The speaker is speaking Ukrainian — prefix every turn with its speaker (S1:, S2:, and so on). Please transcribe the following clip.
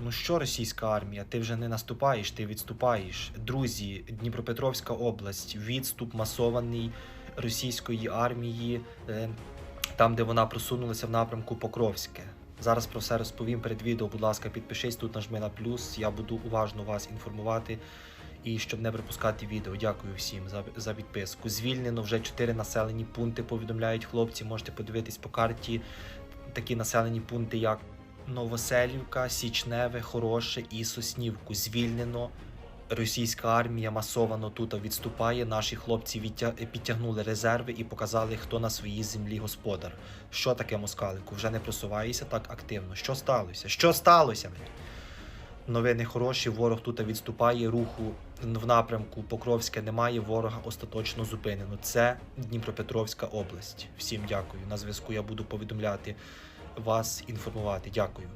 S1: Ну що, російська армія? Ти вже не наступаєш, ти відступаєш. Друзі, Дніпропетровська область, відступ масований російської армії, е, там, де вона просунулася в напрямку Покровське. Зараз про все розповім перед відео. Будь ласка, підпишись тут, нажми на плюс. Я буду уважно вас інформувати. І щоб не пропускати відео, дякую всім за, за підписку. Звільнено вже чотири населені пункти. Повідомляють хлопці. Можете подивитись по карті. Такі населені пункти, як Новоселівка, Січневе, Хороше і Соснівку. Звільнено. Російська армія масовано тут відступає. Наші хлопці відтя- підтягнули резерви і показали, хто на своїй землі господар. Що таке москалику? Вже не просуваєшся так активно. Що сталося? Що сталося? Новини хороші, ворог тут відступає, руху в напрямку Покровське немає, ворога остаточно зупинено. Це Дніпропетровська область. Всім дякую. На зв'язку я буду повідомляти вас, інформувати. Дякую.